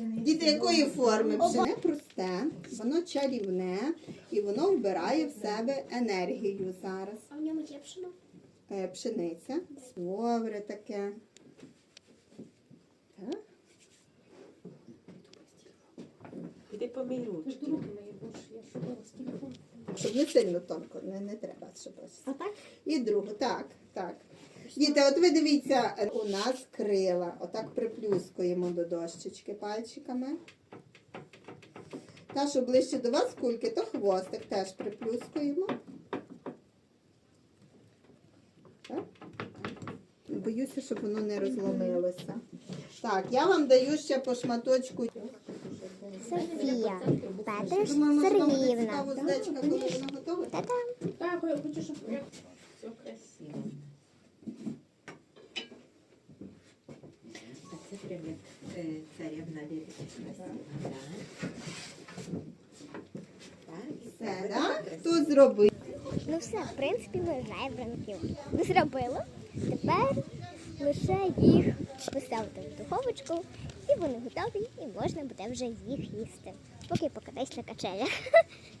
Діти, якої форми? Пшене просте, воно чарівне і воно вбирає в себе енергію зараз. А в ньому є пшено? Е, Пшениця. Добре таке. Так. Іди ручки. Щоб не сильно тонко, не, не треба, щоб ось. А так? І другу, так, так. Діти, от ви дивіться, у нас крила. Отак приплюскуємо до дощечки пальчиками. Та, що ближче до вас кульки, то хвостик теж приплюскуємо. Так. Боюся, щоб воно не розломилося. Так, я вам даю ще по шматочку. Софія. Петриш Сергіївна. Та-дам. Так, я хочу, щоб все красиво. А це прям як е, царівна Все, так? Хто зробив? Ну все, в принципі, ми вже бранків не зробили. Тепер лише їх поставити в духовочку, і вони готові, і можна буде вже їх їсти. Поки покатаюсь на качелях.